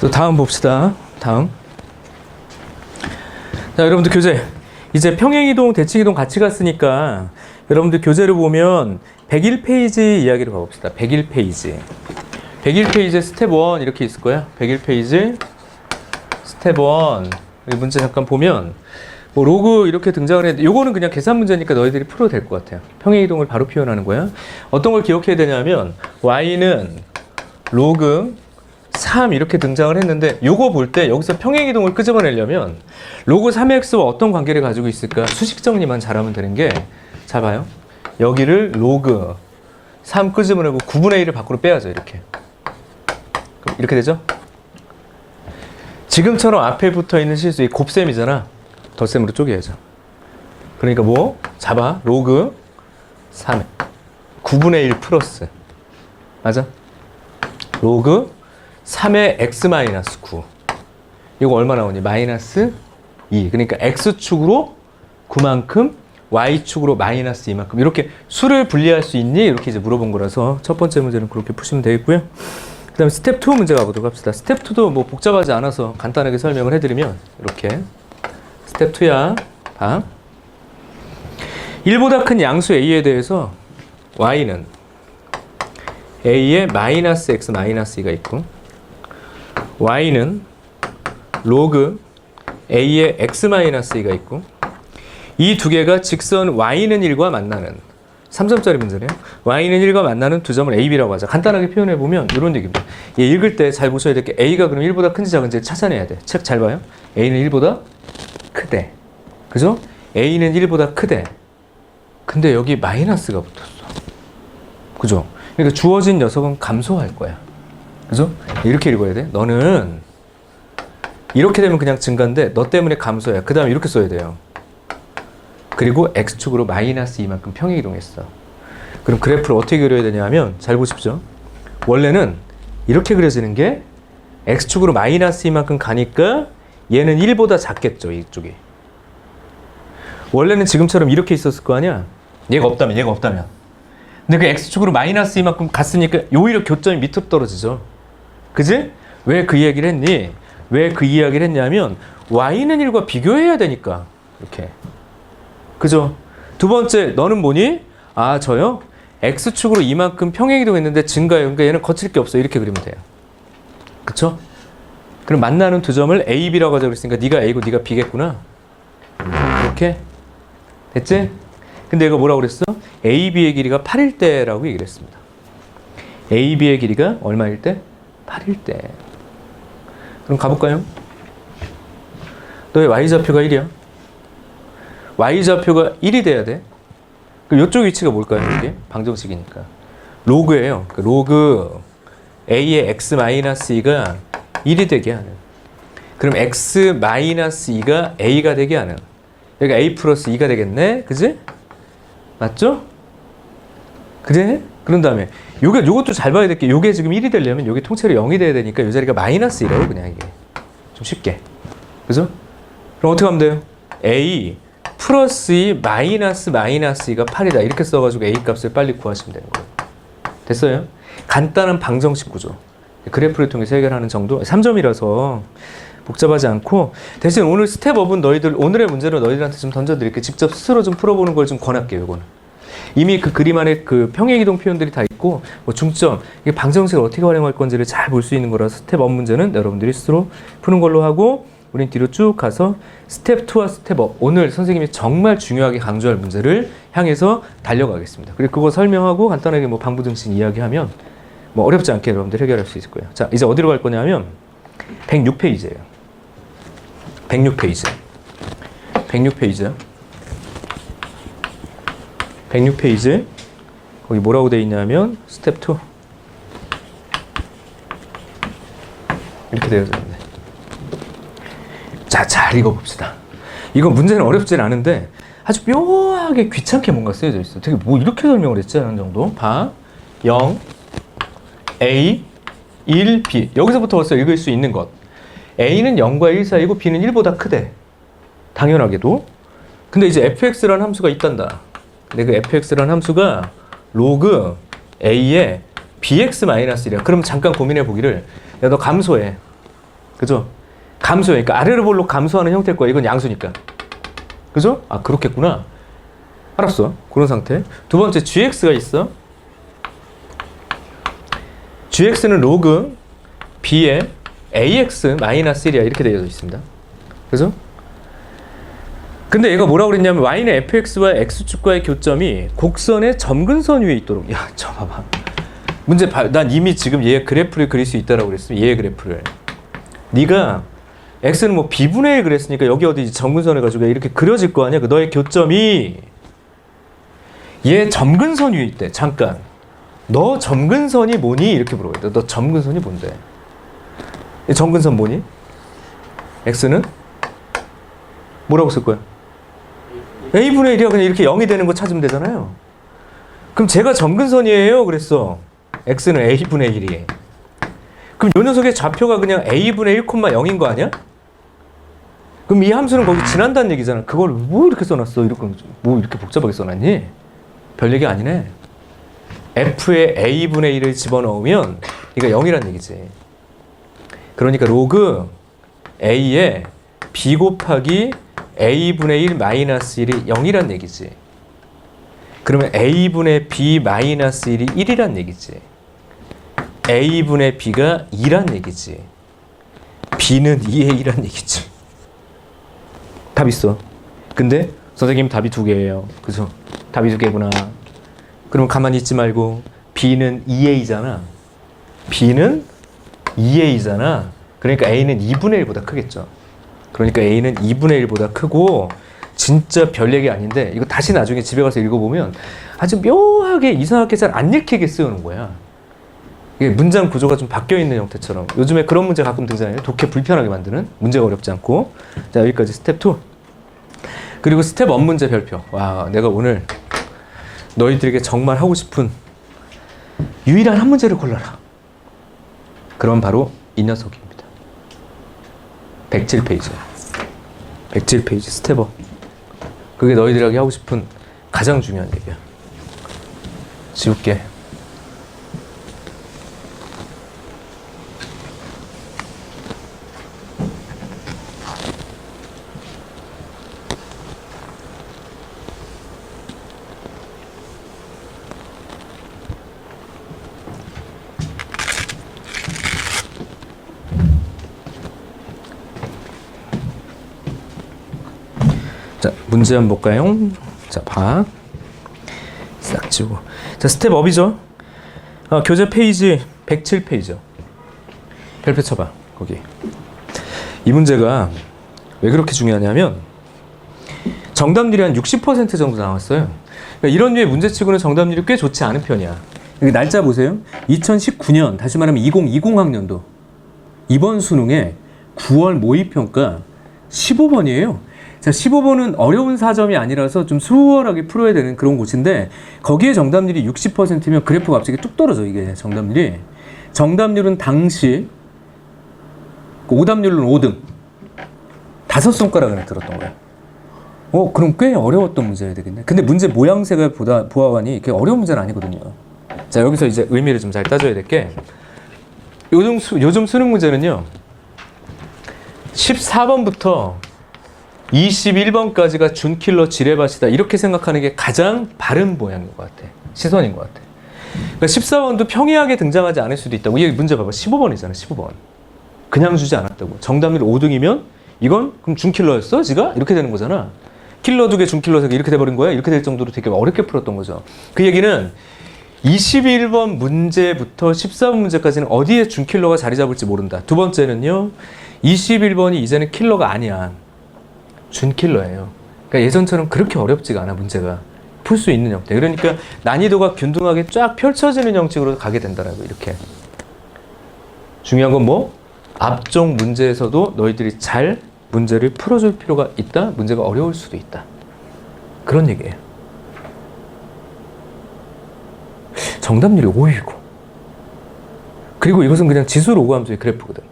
또 다음 봅시다. 다음. 자, 여러분들 교재. 이제 평행이동, 대칭이동 같이 갔으니까 여러분들 교재를 보면 101페이지 이야기를 봐봅시다. 101페이지. 101페이지 스텝 1 이렇게 있을 거야. 101페이지 스텝 1. 이 문제 잠깐 보면 뭐 로그 이렇게 등장을 했는데 요거는 그냥 계산 문제니까 너희들이 풀어도 될 것 같아요. 평행이동을 바로 표현하는 거야. 어떤 걸 기억해야 되냐면 y는 로그 3 이렇게 등장을 했는데 요거 볼 때 여기서 평행이동을 끄집어내려면 로그 3x와 어떤 관계를 가지고 있을까 수식 정리만 잘하면 되는 게 잘 봐요. 여기를 로그 3 끄집어내고 9분의 1을 밖으로 빼야죠 이렇게. 이렇게 되죠? 지금처럼 앞에 붙어 있는 실수 이 곱셈이잖아. 덧셈으로 쪼개야죠. 그러니까 뭐? 잡아. 로그 3 9분의 1 플러스. 맞아? 로그 3의 x 마이너스 9. 이거 얼마 나오니? 마이너스 2. 그러니까 x축으로 9만큼, y축으로 마이너스 2만큼. 이렇게 수를 분리할 수 있니? 이렇게 이제 물어본 거라서 첫 번째 문제는 그렇게 푸시면 되겠고요. 그 다음에 스텝 2 문제 가보도록 합시다. 스텝 2도 뭐 복잡하지 않아서 간단하게 설명을 해드리면 이렇게. 스텝 2야. 봐. 1보다 큰 양수 a에 대해서 y는 a에 마이너스 x 마이너스 2가 있고 y는 로그 a의 x 마이너스 2가 있고 이 두 개가 직선 y는 1과 만나는 3점짜리 문제네요. y는 1과 만나는 두 점을 ab라고 하자. 간단하게 표현해 보면 이런 얘기입니다. 얘 읽을 때 잘 보셔야 될 게 a가 그럼 1보다 큰지 작은지 찾아내야 돼. 책 잘 봐요. a는 1보다 크대. 그죠? a는 1보다 크대. 근데 여기 마이너스가 붙었어. 그죠? 그러니까 주어진 녀석은 감소할 거야. 그죠? 이렇게 읽어야 돼. 너는 이렇게 되면 그냥 증가인데 너 때문에 감소야. 그 다음에 이렇게 써야 돼요. 그리고 x축으로 마이너스 이만큼 평행 이동했어. 그럼 그래프를 어떻게 그려야 되냐 하면 잘 보십시오. 원래는 이렇게 그려지는 게 x축으로 마이너스 이만큼 가니까 얘는 1보다 작겠죠. 이쪽이. 원래는 지금처럼 이렇게 있었을 거 아니야? 얘가 없다면 얘가 없다면. 근데 그 x축으로 마이너스 이만큼 갔으니까 오히려 교점이 밑으로 떨어지죠. 그지? 왜그 얘기를 했니? 왜 그 이야기를 했냐면 y는 1과 비교해야 되니까 이렇게 그죠? 두 번째 너는 뭐니? 아 저요? x축으로 이만큼 평행이동했는데 증가해요. 그러니까 얘는 거칠 게 없어. 이렇게 그리면 돼요. 그쵸? 그럼 만나는 두 점을 a, b라고 하자고 그랬으니까 네가 a고 네가 b겠구나. 이렇게 됐지? 근데 이거 뭐라고 그랬어? AB의 길이가 8일 때라고 얘기를 했습니다. AB의 길이가 얼마일 때? 8일 때. 그럼 가볼까요? 너의 Y좌표가 1이야. Y좌표가 1이 돼야 돼. 그럼 이쪽 위치가 뭘까요? 이게 방정식이니까. 로그예요. 그 로그 A의 X 마이너스 2가 1이 되게 하는. 그럼 X 마이너스 2가 A가 되게 하는. 여기가 A 플러스 2가 되겠네? 그지? 맞죠? 그래? 그런 다음에 요게 요것도 잘 봐야 될 게 요게 지금 1이 되려면 요게 통째로 0이 돼야 되니까 요 자리가 마이너스 1이에요 그냥 이게. 좀 쉽게. 그죠? 그럼 어떻게 하면 돼요? A 플러스 2 마이너스 마이너스 2가 8이다. 이렇게 써가지고 A 값을 빨리 구하시면 되는 거예요. 됐어요? 간단한 방정식 구조. 그래프를 통해서 해결하는 정도? 3점이라서 복잡하지 않고. 대신 오늘 스텝업은 너희들 오늘의 문제로 너희들한테 좀 던져드릴게 직접 스스로 좀 풀어보는 걸 좀 권할게요 이거는 이미 그 그림 안에 그 평행이동 표현들이 다 있고 뭐 중점 이게 방정식을 어떻게 활용할 건지를 잘 볼 수 있는 거라서 스텝업 문제는 여러분들이 스스로 푸는 걸로 하고 우린 뒤로 쭉 가서 스텝 2와 스텝 업 오늘 선생님이 정말 중요하게 강조할 문제를 향해서 달려가겠습니다 그리고 그거 설명하고 간단하게 뭐 방부 등식 이야기하면 뭐 어렵지 않게 여러분들 해결할 수 있을 거예요 자 이제 어디로 갈 거냐면 106페이지예요 106페이지. 106페이지. 106페이지. 거기 뭐라고 돼 있냐면 스텝 2. 이렇게 되어 있는데. 자, 잘 읽어 봅시다. 이거 문제는 어렵진 않은데 아주 묘하게 귀찮게 뭔가 쓰여져 있어. 되게 뭐 이렇게 설명을 했지 하는 정도. 봐. 0 A 1 B. 여기서부터 벌써 읽을 수 있는 것. A는 0과 1 사이고 B는 1보다 크대. 당연하게도. 근데 이제 fx라는 함수가 있단다. 근데 그 fx라는 함수가 로그 A의 bx-1이야. 그럼 잠깐 고민해 보기를 야 너 감소해. 그죠? 감소해. 그러니까 아래로 볼록 감소하는 형태일 거야. 이건 양수니까. 그죠? 아, 그렇겠구나. 알았어. 그런 상태. 두 번째, gx가 있어. gx는 로그 b의 ax 마이너스 1이야. 이렇게 되어 있습니다. 그죠? 근데 얘가 뭐라고 그랬냐면 y는 fx와 x축과의 교점이 곡선의 점근선 위에 있도록. 야, 저 봐봐. 문제 봐. 난 이미 지금 얘 그래프를 그릴 수 있다라고 그랬어. 얘 그래프를. 네가 x는 뭐 b분의 1 그랬으니까 여기 어디 점근선 해가지고 이렇게 그려질 거 아니야? 그 너의 교점이 얘 점근선 위에 있대. 잠깐. 너 점근선이 뭐니? 이렇게 물어봐요. 너 점근선이 뭔데? 이 점근선 뭐니? x는 뭐라고 쓸 거야? A분의 1이야. 그냥 이렇게 0이 되는 거 찾으면 되잖아요. 그럼 제가 점근선이에요. 그랬어. x는 a분의 1이. 그럼 요 녀석의 좌표가 그냥 a분의 1,0인 거 아니야? 그럼 이 함수는 거기 지난다는 얘기잖아. 그걸 뭐 이렇게 써놨어? 이렇게 뭐 이렇게 복잡하게 써놨니? 별 얘기 아니네. f에 a분의 1을 집어넣으면 이거 0이란 얘기지. 그러니까 로그 a에 b 곱하기 a분의 1 마이너스 1이 0이란 얘기지. 그러면 a분의 b 마이너스 1이 1이란 얘기지. a분의 b가 2란 얘기지. b는 2의 1란 얘기지. 답 있어. 근데 선생님 답이 두 개예요. 그죠? 답이 두 개구나. 그럼 가만히 있지 말고 b는 2a잖아. b는 2a잖아. 그러니까 a는 2분의 1보다 크겠죠. 그러니까 a는 2분의 1보다 크고 진짜 별 얘기 아닌데 이거 다시 나중에 집에 가서 읽어보면 아주 묘하게 이상하게 잘 안 읽히게 쓰는 거야. 이게 문장 구조가 좀 바뀌어 있는 형태처럼 요즘에 그런 문제 가끔 등장해요. 독해 불편하게 만드는 문제가 어렵지 않고 자 여기까지 스텝 2 그리고 스텝 1 문제 별표 와 내가 오늘 너희들에게 정말 하고 싶은 유일한 한 문제를 골라라. 그럼 바로 이 녀석입니다. 107페이지. 107페이지 스텝업. 그게 너희들에게 하고 싶은 가장 중요한 얘기야. 지울게. 자, 문제 한번 볼까요? 자, 봐. 싹 지우고. 자, 스텝 업이죠. 어, 교재 페이지 107페이지. 별표 쳐봐. 거기. 이 문제가 왜 그렇게 중요하냐면 정답률이 한 60% 정도 나왔어요. 그러니까 이런 류의 문제치고는 정답률이 꽤 좋지 않은 편이야. 여기 날짜 보세요. 2019년, 다시 말하면 2020학년도. 이번 수능에 9월 모의평가 15번이에요. 자, 15번은 어려운 사점이 아니라서 좀 수월하게 풀어야 되는 그런 곳인데 거기에 정답률이 60%면 그래프가 갑자기 뚝 떨어져 이게 정답률이. 정답률은 당시 그 오답률은 5등. 다섯 손가락을 들었던 거야. 어, 그럼 꽤 어려웠던 문제여야 되겠네. 근데 문제 모양새가 보다 보아하니 이게 어려운 문제는 아니거든요. 자, 여기서 이제 의미를 좀 잘 따져야 될 게 요즘 수, 요즘 수능 문제는요. 14번부터 21번까지가 준킬러 지뢰밭이다. 이렇게 생각하는 게 가장 바른 모양인 것 같아. 시선인 것 같아. 그러니까 14번도 평이하게 등장하지 않을 수도 있다고. 이 문제 봐봐. 15번이잖아. 15번. 그냥 주지 않았다고. 정답률 5등이면 이건 그럼 준킬러였어? 지가? 이렇게 되는 거잖아. 킬러 두 개, 준킬러 세 개 이렇게 돼버린 거야? 이렇게 될 정도로 되게 어렵게 풀었던 거죠. 그 얘기는 21번 문제부터 14번 문제까지는 어디에 준킬러가 자리 잡을지 모른다. 두 번째는요. 21번이 이제는 킬러가 아니야. 준킬러예요. 그러니까 예전처럼 그렇게 어렵지가 않아 문제가 풀 수 있는 형태. 그러니까 난이도가 균등하게 쫙 펼쳐지는 형식으로 가게 된다라고 이렇게. 중요한 건 뭐? 앞쪽 문제에서도 너희들이 잘 문제를 풀어줄 필요가 있다. 문제가 어려울 수도 있다. 그런 얘기예요. 정답률이 5이고. 그리고 이것은 그냥 지수 로그 함수의 그래프거든.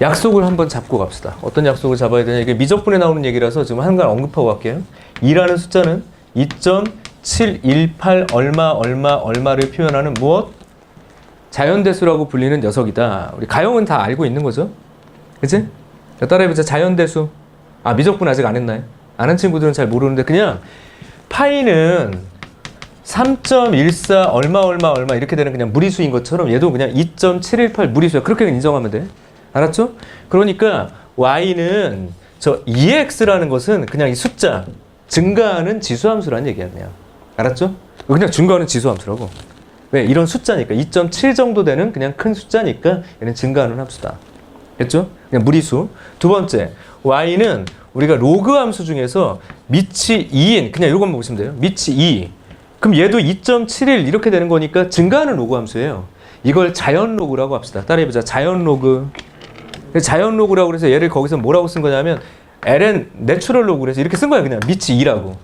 약속을 한번 잡고 갑시다. 어떤 약속을 잡아야 되냐. 이게 미적분에 나오는 얘기라서 지금 한간 언급하고 갈게요. 2라는 숫자는 2.718 얼마 얼마 얼마를 표현하는 무엇? 자연대수라고 불리는 녀석이다. 우리 가영은 다 알고 있는 거죠. 그치? 자, 따라해보자. 자연대수. 아, 미적분 아직 안 했나요? 아는 친구들은 잘 모르는데 그냥 파이는 3.14 얼마 얼마 얼마 이렇게 되는 그냥 무리수인 것처럼 얘도 그냥 2.718 무리수야. 그렇게 인정하면 돼. 알았죠? 그러니까 y는 저 2x라는 것은 그냥 이 숫자 증가하는 지수함수라는 그냥. 알았죠? 그냥 증가하는 지수함수라고. 왜? 이런 숫자니까 2.7 정도 되는 그냥 큰 숫자니까 얘는 증가하는 함수다. 됐죠? 그냥 무리수. 두 번째, y는 우리가 로그 함수 중에서 밑이 2인 그냥 이것만 보시면 돼요. 밑이 2. 그럼 얘도 2.71 이렇게 되는 거니까 증가하는 로그 함수예요. 이걸 자연 로그라고 합시다. 따라해보자. 자연 로그. 자연 로그라고 그래서 얘를 거기서 뭐라고 쓴 거냐면 ln 내추럴 로그 그래서 이렇게 쓴 거야 그냥 밑이 2라고.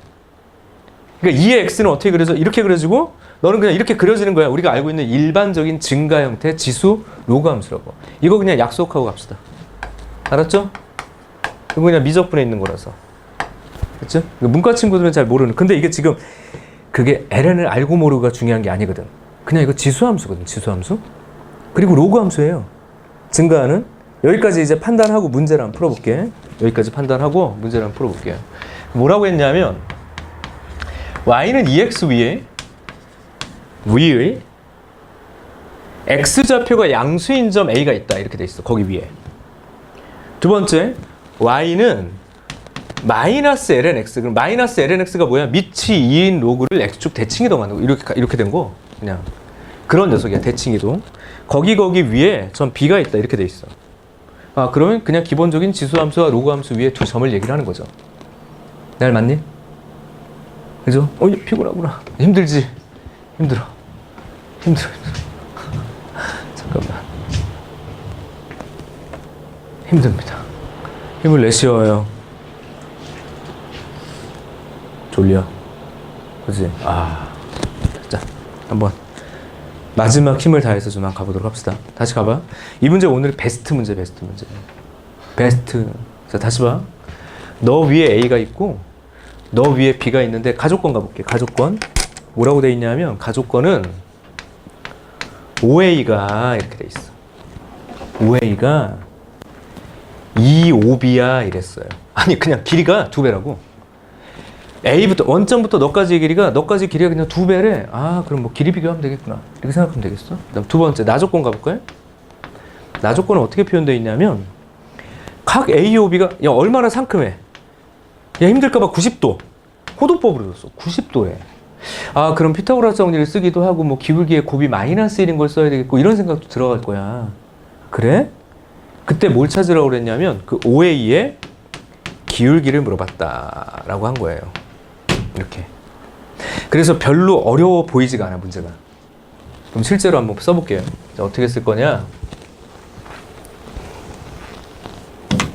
그러니까 2의 x는 어떻게 그려져? 이렇게 그려지고 너는 그냥 이렇게 그려지는 거야. 우리가 알고 있는 일반적인 증가 형태 지수 로그 함수라고. 이거 그냥 약속하고 갑시다. 알았죠? 이거 그냥 미적분에 있는 거라서. 그렇죠? 문과 친구들은 잘 모르는. 근데 이게 지금 그게 ln을 알고 모르고가 중요한 게 아니거든. 그냥 이거 지수 함수거든. 지수 함수. 그리고 로그 함수예요. 증가하는 여기까지 이제 판단하고 문제를 한번 풀어볼게. 여기까지 판단하고 문제를 한번 풀어볼게요. 뭐라고 했냐면 y는 2x 위에 위의 x 좌표가 양수인 점 a가 있다. 이렇게 돼 있어. 거기 위에. 두 번째 y는 마이너스 ln x. 그럼 마이너스 ln x가 뭐야? 밑이 2인 로그를 x축 대칭 이동 하는 거. 이렇게 가- 이렇게 된 거. 그냥. 그런 녀석이야. 대칭 이동 거기 거기 위에 점 b가 있다. 이렇게 돼 있어 아 그러면 그냥 기본적인 지수 함수와 로그 함수 위에 두 점을 얘기를 하는 거죠. 날 맞니? 그죠? 어 피곤하구나. 힘들지? 힘들어. 힘들어 힘들어. 잠깐만. 힘듭니다. 힘을 내쉬어요. 졸려. 그지? 아 자 한번 마지막 힘을 다해서 좀 한번 가보도록 합시다. 다시 가봐. 이 문제 오늘 베스트 문제 베스트 문제. 베스트. 자 다시 봐 너 위에 A가 있고 너 위에 B가 있는데 가족권 가볼게. 가족권. 뭐라고 돼 있냐면 가족권은 5A가 이렇게 돼 있어. 5A가 2OB야 이랬어요. 아니 그냥 길이가 두 배라고 A부터 원점부터 너까지의 길이가 너까지 길이가 그냥 두 배래. 아 그럼 뭐 길이 비교하면 되겠구나. 이렇게 생각하면 되겠어? 그다음 두 번째 나조건 가볼까요? 나조건은 어떻게 표현되어 있냐면 각 A, OB가 야 얼마나 상큼해. 야 힘들까봐 90도. 호도법으로 줬어. 90도에 아 그럼 피타고라스 정리를 쓰기도 하고 뭐 기울기의 곱이 마이너스 1인 걸 써야 되겠고 이런 생각도 들어갈 거야. 그래? 그때 뭘 찾으라고 그랬냐면 그 OA의 기울기를 물어봤다라고 한 거예요 이렇게 그래서 별로 어려워 보이지가 않아 문제가 그럼 실제로 한번 써볼게요 자, 어떻게 쓸 거냐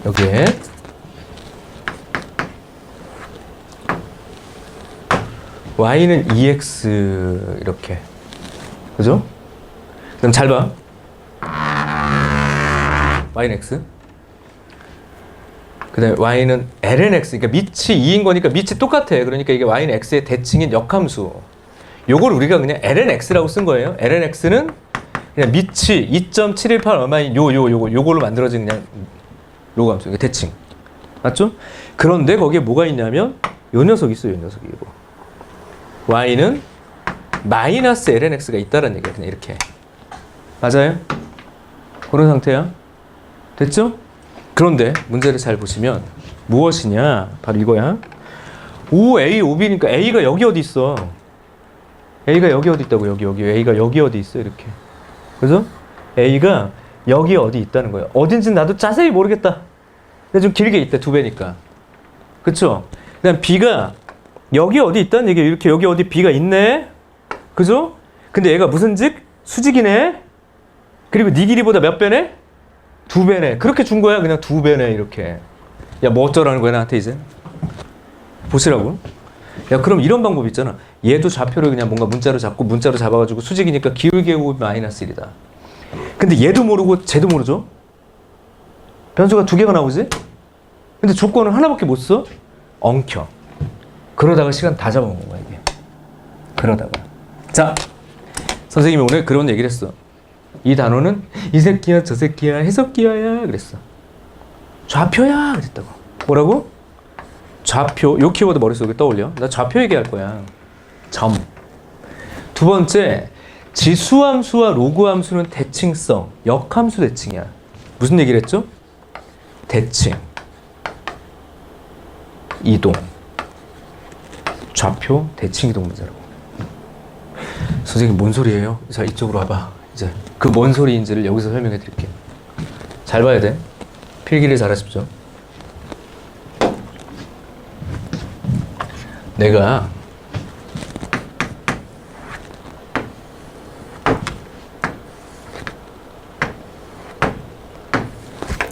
여기에 y는 2x 이렇게 그죠? 그럼 잘 봐. y는 x. 그다음에 y는 ln x. 그러니까 밑이 2인 거니까 밑이 똑같아. 그러니까 이게 y는 x의 대칭인 역함수. 요걸 우리가 그냥 ln x라고 쓴 거예요. ln x는 그냥 밑이 2.718 얼마인 요 요 요거 요걸로 만들어진 그냥. 이게 대칭. 맞죠? 그런데 거기에 뭐가 있냐면 요 녀석 있어요. 요 녀석이 이거. y는 마이너스 ln x가 있다는 얘기야. 그냥 이렇게. 맞아요? 그런 상태야. 됐죠? 그런데 문제를 잘 보시면 무엇이냐? 바로 이거야. 5a, 5b니까 a가 여기 어디 있어? a가 여기 어디 있다고 여기 여기 a가 여기 어디 있어 이렇게. 그래서 a가 여기 어디 있다는 거예요. 어딘지 나도 자세히 모르겠다. 근데 좀 길게 있대 두 배니까. 그쵸? 그다음 b가 여기 어디 있다는 얘기예요. 이렇게 여기 어디 b가 있네. 그죠? 근데 얘가 무슨 직? 수직이네. 그리고 네 길이보다 몇 배네? 두 배네. 그렇게 준 거야. 그냥 두 배네. 이렇게. 야, 뭐 어쩌라는 거야, 나한테 이제? 보시라고. 야, 그럼 이런 방법 있잖아. 얘도 좌표를 그냥 뭔가 문자로 잡고 문자로 잡아가지고 수직이니까 기울기의 곱이 마이너스 1이다. 근데 얘도 모르고 쟤도 모르죠? 변수가 두 개가 나오지? 근데 조건을 하나밖에 못 써? 엉켜. 그러다가 시간 다 잡아먹은 거야, 이게. 그러다가. 자, 선생님이 오늘 그런 얘기를 했어. 이 단어는 이 새끼야, 저 새끼야, 해석기야야. 그랬어. 좌표야 그랬다고. 뭐라고? 좌표. 요 키워드 머릿속에 떠올려. 나 좌표 얘기할 거야. 점. 두 번째, 지수함수와 로그함수는 대칭성, 역함수 대칭이야. 무슨 얘기를 했죠? 대칭, 이동, 좌표, 대칭 이동 문제라고. 선생님 뭔 소리예요? 자 이쪽으로 와봐. 이제 그뭔 소리인지를 여기서 설명해 드릴게요. 잘 봐야 돼. 필기를 잘 하십시오. 내가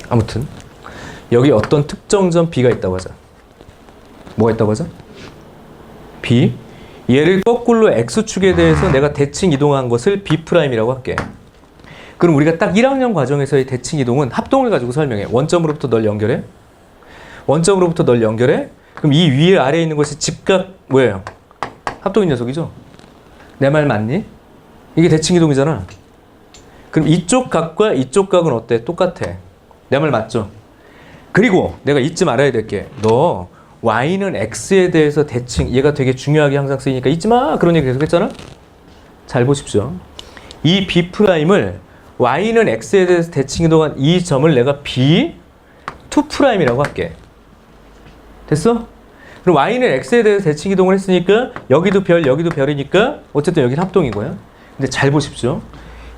아무튼 여기 어떤 특정 점 B가 있다고 하자. 뭐가 있다고 하자? B. 얘를 거꾸로 X축에 대해서 내가 대칭 이동한 것을 B'이라고 할게. 그럼 우리가 딱 1학년 과정에서의 대칭 이동은 합동을 가지고 설명해. 원점으로부터 널 연결해. 원점으로부터 널 연결해. 그럼 이 위에 아래에 있는 것이 집각 뭐예요? 합동인 녀석이죠? 내 말 맞니? 이게 대칭 이동이잖아. 그럼 이쪽 각과 이쪽 각은 어때? 똑같아. 내 말 맞죠? 그리고 내가 잊지 말아야 될 게 너 y는 x에 대해서 대칭 얘가 되게 중요하게 항상 쓰이니까 잊지 마 그런 얘기 계속 했잖아. 잘 보십시오. 이 b 프라임을 y는 x에 대해서 대칭 이동한 이 점을 내가 b 2 프라임이라고 할게. 됐어? 그럼 y는 x에 대해서 대칭 이동을 했으니까 여기도 별 여기도 별이니까 어쨌든 여기는 합동이고요. 근데 잘 보십시오.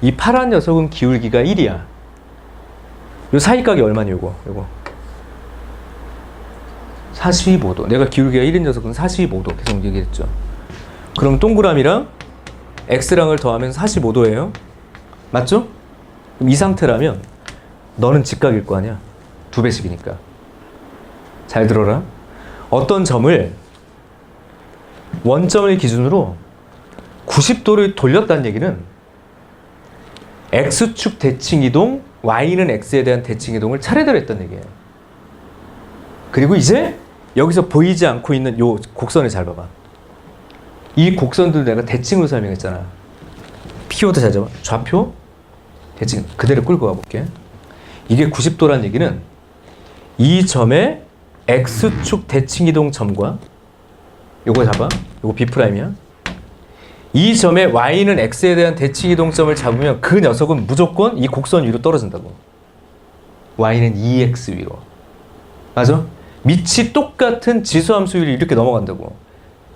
이 파란 녀석은 기울기가 1이야. 요 사이각이 얼마니 요거? 요거. 45도. 내가 기울기가 1인 녀석은 45도 계속 얘기했죠. 그럼 동그라미랑 x랑을 더하면 45도예요. 맞죠? 그럼 이 상태라면 너는 직각일 거 아니야. 두 배씩이니까. 잘 들어라. 어떤 점을 원점을 기준으로 90도를 돌렸다는 얘기는 x축 대칭 이동, y는 x에 대한 대칭 이동을 차례대로 했다는 얘기예요. 그리고 이제 여기서 보이지 않고 있는 요 곡선을 잘 봐봐. 이 곡선들 내가 대칭으로 설명했잖아. 키워드 잘 잡아. 좌표, 대칭 그대로 끌고 가볼게. 이게 90도란 얘기는 이 점의 x축 대칭 이동 점과 요거 잡아. 요거 b 프라임이야. 이 점의 y는 x에 대한 대칭 이동점을 잡으면 그 녀석은 무조건 이 곡선 위로 떨어진다고. y는 2x 위로. 맞아? 밑이 똑같은 지수함수 위를 이렇게 넘어간다고.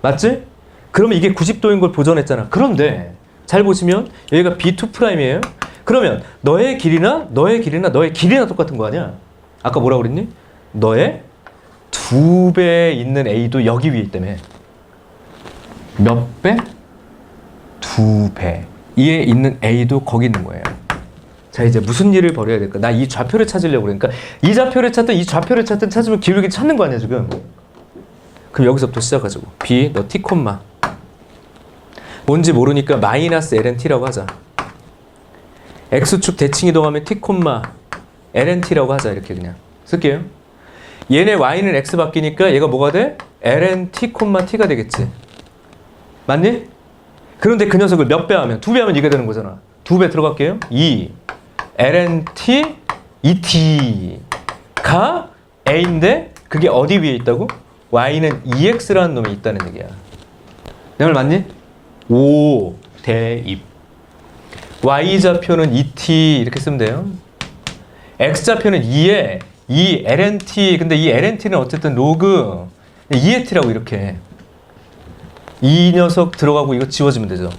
맞지? 그러면 이게 90도인 걸 보존했잖아. 그런데 잘 보시면 여기가 B2'이에요. 그러면 너의 길이나 너의 길이나 너의 길이나 똑같은 거 아니야? 아까 뭐라고 그랬니? 너의 두 배 있는 A도 여기 위에 있다며. 몇 배? 두 배. 이에 있는 A도 거기 있는 거예요. 자 이제 무슨 일을 벌여야 될까? 나 이 좌표를 찾으려고 그러니까 이 좌표를 찾든 이 좌표를 찾든 찾으면 기울기 찾는 거 아니야 지금? 그럼 여기서부터 시작하자고. B 너 T 콤마 뭔지 모르니까 마이너스 LNT라고 하자. X축 대칭 이동하면 T 콤마 LNT라고 하자 이렇게 그냥 쓸게요. 얘네 Y는 X 바뀌니까 얘가 뭐가 돼? LNT 콤마 T가 되겠지. 맞니? 그런데 그 녀석을 몇 배 하면 두 배 하면 이게 되는 거잖아. 두 배 들어갈게요. 2 LNT ET가 A인데 그게 어디 위에 있다고? Y는 EX라는 놈이 있다는 얘기야. 내 말 맞니? 오 대입. Y 좌표는 ET 이렇게 쓰면 돼요. X 좌표는 2에 이 LNT 근데 이 LNT는 어쨌든 로그 EAT라고 이렇게 해. 이 녀석 들어가고 이거 지워지면 되죠.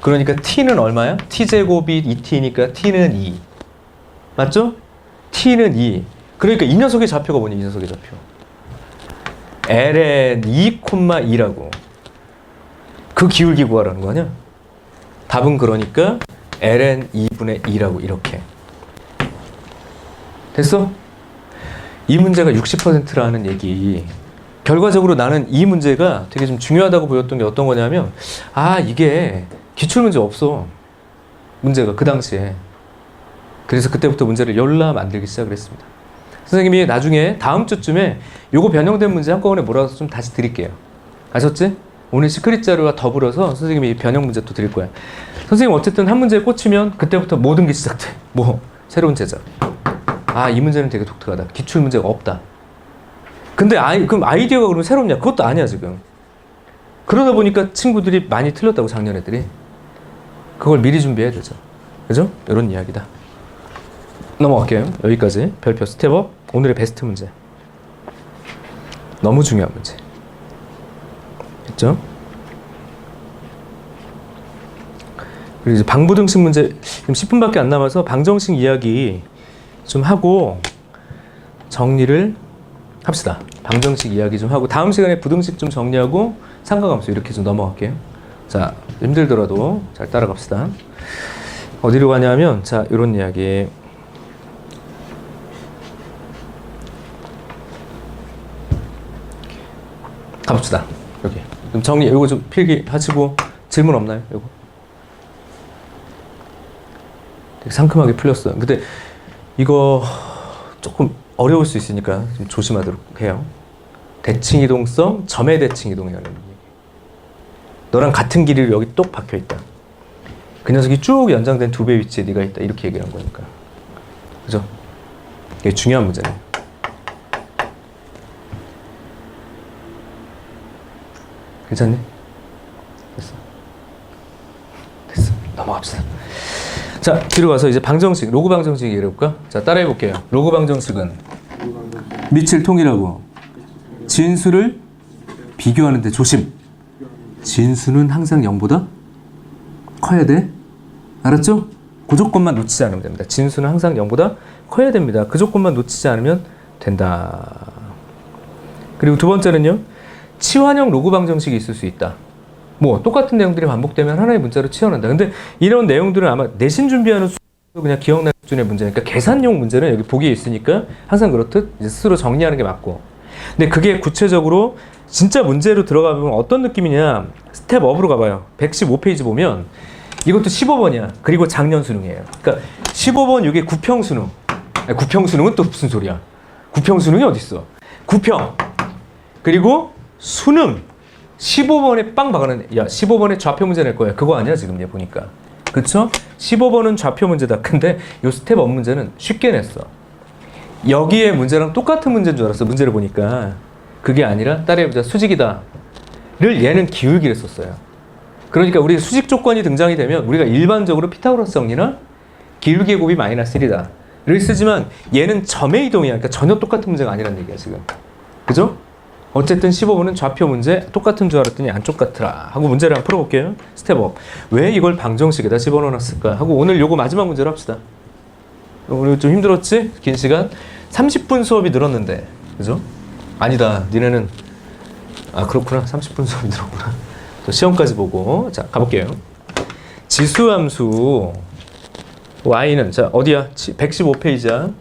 그러니까 t는 얼마야? t제곱이 2t니까 t는 2. 맞죠? t는 2. 그러니까 이 녀석의 좌표가 뭐냐? 이 녀석의 좌표. ln 2,2라고. 그 기울기 구하라는 거 아니야? 답은 그러니까 ln 2분의 2라고 이렇게. 됐어? 이 문제가 60%라는 얘기. 결과적으로 나는 이 문제가 되게 좀 중요하다고 보였던 게 어떤 거냐면, 아, 이게 기출문제 없어. 문제가 그 당시에. 그래서 그때부터 문제를 열라 만들기 시작을 했습니다. 선생님이 나중에 다음 주쯤에 요거 변형된 문제 한꺼번에 몰아서 좀 다시 드릴게요. 아셨지? 오늘 시크릿 자료와 더불어서 선생님이 변형 문제 또 드릴 거야. 선생님 어쨌든 한 문제에 꽂히면 그때부터 모든 게 시작돼. 뭐 새로운 제작. 아, 이 문제는 되게 독특하다. 기출 문제가 없다. 근데 아이, 그럼 아이디어가 그러면 새롭냐? 그것도 아니야, 지금. 그러다 보니까 친구들이 많이 틀렸다고, 작년 애들이. 그걸 미리 준비해야 되죠. 그죠? 이런 이야기다. 넘어갈게요. 여기까지. 별표 스텝업. 오늘의 베스트 문제. 너무 중요한 문제. 됐죠? 그리고 이제 방부등식 문제 지금 10분밖에 안 남아서 방정식 이야기 좀 하고 정리를 합시다. 방정식 이야기 좀 하고 다음 시간에 부등식 좀 정리하고 상가감수 이렇게 좀 넘어갈게요. 자 힘들더라도 잘 따라갑시다. 어디로 가냐면 자 이런 이야기. 가봅시다. 여기. 그럼 정리 이거 좀 필기 하시고 질문 없나요? 이거. 되게 상큼하게 풀렸어요. 근데 이거 조금 어려울 수 있으니까 좀 조심하도록 해요. 대칭 이동성, 점의 대칭 이동이라는. 너랑 같은 길이 여기 똑 박혀 있다. 그 녀석이 쭉 연장된 두 배 위치에 네가 있다. 이렇게 얘기한 거니까. 그죠? 이게 중요한 문제네. 괜찮니? 됐어. 됐어. 넘어갑시다. 자, 뒤로 가서 이제 방정식, 로그 방정식 얘기해 볼까? 자, 따라해 볼게요. 로그 방정식은 밑을 통일하고 진수를 비교하는데 조심. 진수는 항상 0보다 커야 돼. 알았죠? 그 조건만 놓치지 않으면 됩니다. 진수는 항상 0보다 커야 됩니다. 그 조건만 놓치지 않으면 된다. 그리고 두 번째는요. 치환형 로그 방정식이 있을 수 있다. 뭐 똑같은 내용들이 반복되면 하나의 문자로 치환한다. 근데 이런 내용들은 아마 내신 준비하는 수준도 그냥 기억나는 수준의 문제니까 계산용 문제는 여기 보기에 있으니까 항상 그렇듯 스스로 정리하는 게 맞고. 근데 그게 구체적으로 진짜 문제로 들어가 보면 어떤 느낌이냐? 스텝 업으로 가봐요. 115페이지 보면 이것도 15번이야. 그리고 작년 수능이에요. 그러니까 15번 이게 구평 수능. 아니, 구평 수능은 또 무슨 소리야? 구평 수능이 어디 있어? 구평. 그리고 수능 15번에 빵 박아는 야 15번에 좌표 문제 낼 거야 그거 아니야 지금 얘 보니까 그쵸? 15번은 좌표 문제다 근데 요 스텝 업 문제는 쉽게 냈어 여기에 문제랑 똑같은 문제인 줄 알았어 문제를 보니까 그게 아니라 따라해보자 수직이다 를 얘는 기울기를 썼어요. 그러니까 우리 수직 조건이 등장이 되면 우리가 일반적으로 피타고라스 정리나 기울기의 곱이 마이너스 1이다 를 쓰지만 얘는 점의 이동이야. 그러니까 전혀 똑같은 문제가 아니란 얘기야 지금. 그죠? 어쨌든 15번은 좌표 문제 똑같은 줄 알았더니 안 똑같더라 하고 문제를 한번 풀어볼게요. 스텝업. 왜 이걸 방정식에다 집어넣어놨을까 하고 오늘 요거 마지막 문제로 합시다. 오늘 좀 힘들었지? 긴 시간? 30분 수업이 늘었는데. 그죠? 아니다. 니네는 아 그렇구나. 30분 수업이 늘었구나. 또 시험까지 보고. 자 가볼게요. 지수함수 y는 자 어디야? 115페이지야.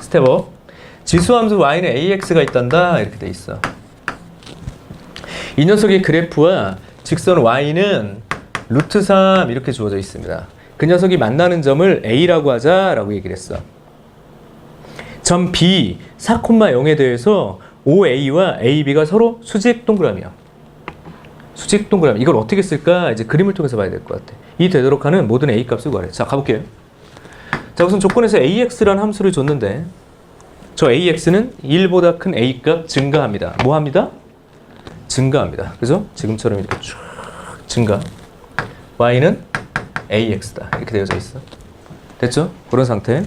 스텝업. 지수함수 y는 ax가 있단다. 이렇게 돼 있어. 이 녀석의 그래프와 직선 y는 루트 3 이렇게 주어져 있습니다. 그 녀석이 만나는 점을 a라고 하자라고 얘기를 했어. 점 b 4,0에 대해서 OA와 AB가 서로 수직 동그라미야. 수직 동그라미. 이걸 어떻게 쓸까? 이제 그림을 통해서 봐야 될 것 같아. 이 되도록 하는 모든 A 값을 구하래. 자, 가볼게요. 자, 우선 조건에서 AX라는 함수를 줬는데 저 AX는 1보다 큰 A 값 증가합니다. 뭐 합니다? 증가합니다. 그죠? 지금처럼 이렇게 쭉 증가. Y는 AX다. 이렇게 되어져 있어. 됐죠? 그런 상태.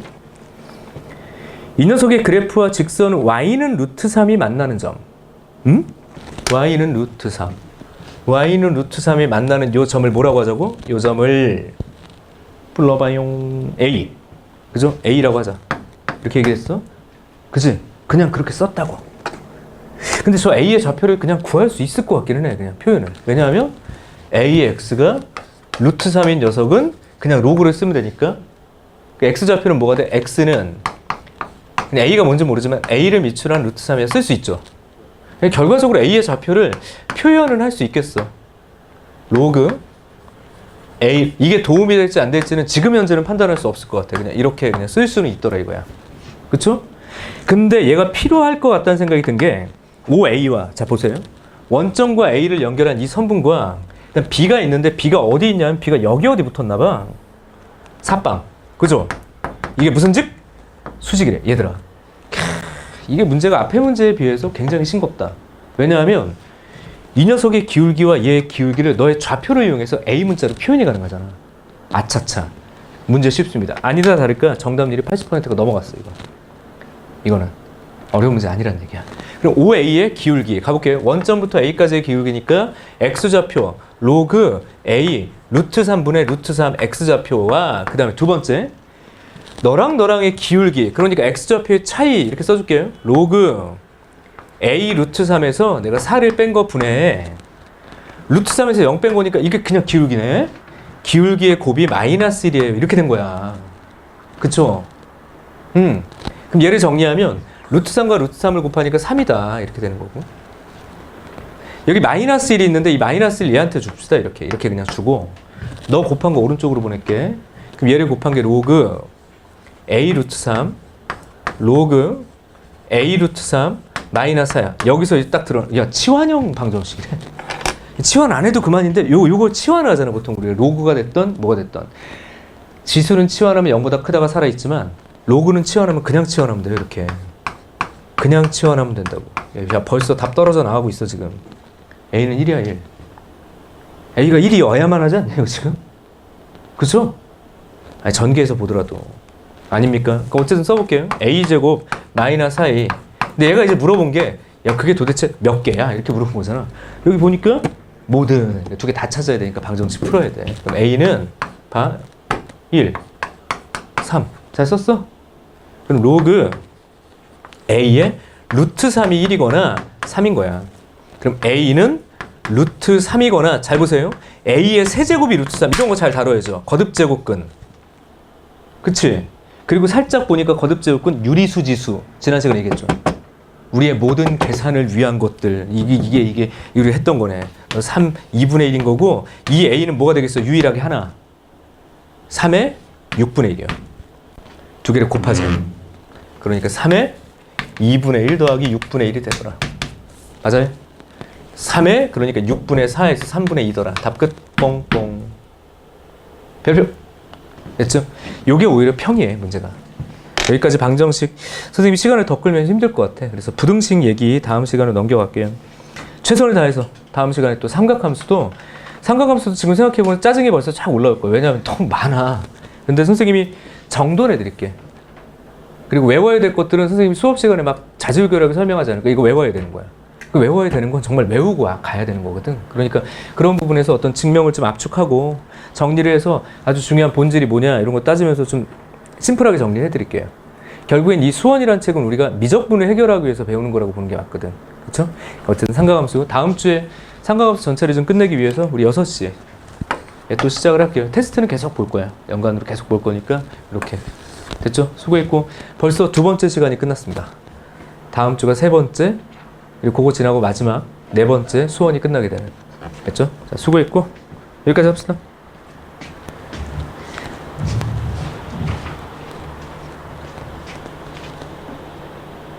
이 녀석의 그래프와 직선 Y는 루트 3이 만나는 점. 음? Y는 루트 3. Y는 루트 3이 만나는 요 점을 뭐라고 하자고? 요 점을 불러봐용 A. 그죠? A라고 하자. 이렇게 얘기했어. 그지? 그냥 그렇게 썼다고. 근데 저 A의 좌표를 그냥 구할 수 있을 것 같기는 해, 그냥 표현을. 왜냐하면 AX가 루트 3인 녀석은 그냥 로그를 쓰면 되니까. 그 X 좌표는 뭐가 돼? X는 그냥 A가 뭔지 모르지만 A를 미출한 루트 3에 쓸수 있죠. 결과적으로 A의 좌표를 표현은 할 수 있겠어. 로그 A 이게 도움이 될지 안 될지는 지금 현재는 판단할 수 없을 것 같아. 그냥 이렇게 그냥 쓸 수는 있더라 이거야. 그쵸? 근데 얘가 필요할 것 같다는 생각이 든게 OA와 자 보세요. 원점과 A를 연결한 이 선분과 일단 B가 있는데 B가 어디 있냐면 B가 여기 어디 붙었나 봐. 사방. 그죠? 이게 무슨 즉? 수직이래 얘들아. 캬, 이게 문제가 앞에 문제에 비해서 굉장히 싱겁다. 왜냐하면 이 녀석의 기울기와 얘의 기울기를 너의 좌표를 이용해서 A 문자로 표현이 가능하잖아. 아차차. 문제 쉽습니다. 아니다 다를까 정답률이 80%가 넘어갔어 이거. 이거는 어려운 문제 아니란 얘기야. 그럼 OA의 기울기 가볼게요 원점부터 A까지의 기울기니까 X좌표 로그 A 루트 3분의 루트 3 X좌표와 그 다음에 두 번째 너랑 너랑의 기울기 그러니까 X좌표의 차이 이렇게 써줄게요. 로그 A 루트 3에서 내가 4를 뺀 거 분해. 루트 3에서 0 뺀 거니까 이게 그냥 기울기네. 기울기의 곱이 마이너스 1이에요. 이렇게 된 거야. 그쵸? 음. 그럼 얘를 정리하면 루트 3과 루트 3을 곱하니까 3이다. 이렇게 되는 거고. 여기 마이너스 1이 있는데 이 마이너스 1 얘한테 줍시다. 이렇게. 이렇게 그냥 주고. 너 곱한 거 오른쪽으로 보낼게. 그럼 얘를 곱한 게 로그 a 루트 3 로그 a 루트 3 마이너스 4야 여기서 딱 들어 야 치환형 방정식이래. 치환 안 해도 그만인데 요 요거 치환을 하잖아 보통 우리가. 로그가 됐던 뭐가 됐던. 지수는 치환하면 0보다 크다가 살아 있지만 로그는 치환하면 그냥 치환하면 돼요 이렇게. 그냥 치환하면 된다고. 야 벌써 답 떨어져 나가고 있어 지금. A는 1이야 1 A가 1이어야만 하지 않나요 지금? 그죠? 아니 전개해서 보더라도 아닙니까? 그럼 어쨌든 써볼게요 A제곱 마이너스 4A 근데 얘가 이제 물어본 게 야 그게 도대체 몇 개야? 이렇게 물어본 거잖아 여기 보니까 모든 두 개 다 찾아야 되니까 방정식 풀어야 돼 그럼 A는 봐 1, 3. 잘 썼어? 그럼 로그 A의 루트 3이 1이거나 3인 거야. 그럼 A는 루트 3이거나 잘 보세요. A의 세제곱이 루트 3 이런 거 잘 다뤄야죠. 거듭제곱근. 그치? 그리고 살짝 보니까 거듭 제곱근 유리수 지수. 지난 시간에 얘기했죠. 우리의 모든 계산을 위한 것들 이게 이게 이게 우리 했던 거네. 3 2분의 1인 거고 이 A는 뭐가 되겠어? 유일하게 하나. 3의 6분의 1이요. 두 개를 곱하자. 그러니까 3의 2분의 1 더하기 6분의 1이 되더라. 맞아요? 3의 그러니까 6분의 4에서 3분의 2더라. 답 끝. 뽕뽕. 별표. 됐죠? 요게 오히려 평이에요, 문제가. 여기까지 방정식. 선생님이 시간을 더 끌면 힘들 것 같아. 그래서 부등식 얘기 다음 시간에 넘겨갈게요. 최선을 다해서 다음 시간에 또 삼각함수도 삼각함수도 지금 생각해보면 짜증이 벌써 쫙 올라올 거예요. 왜냐하면 너무 많아. 근데 선생님이 정돈해 드릴게. 그리고 외워야 될 것들은 선생님이 수업 시간에 막 자질교라고 설명하지 않을까? 이거 외워야 되는 거야. 그 외워야 되는 건 정말 외우고 와- 가야 되는 거거든. 그러니까 그런 부분에서 어떤 증명을 좀 압축하고 정리를 해서 아주 중요한 본질이 뭐냐 이런 거 따지면서 좀 심플하게 정리해 드릴게요. 결국엔 이 수원이라는 책은 우리가 미적분을 해결하기 위해서 배우는 거라고 보는 게 맞거든. 그렇죠? 어쨌든 삼각함수 다음 주에 삼각함수 전체를 좀 끝내기 위해서 우리 6시에 예, 또 시작을 할게요. 테스트는 계속 볼 거야. 연관으로 계속 볼 거니까 이렇게 됐죠? 수고했고 벌써 두 번째 시간이 끝났습니다. 다음 주가 세 번째 그리고 그거 지나고 마지막 네 번째 수원이 끝나게 되는 됐죠? 자, 수고했고 여기까지 합시다.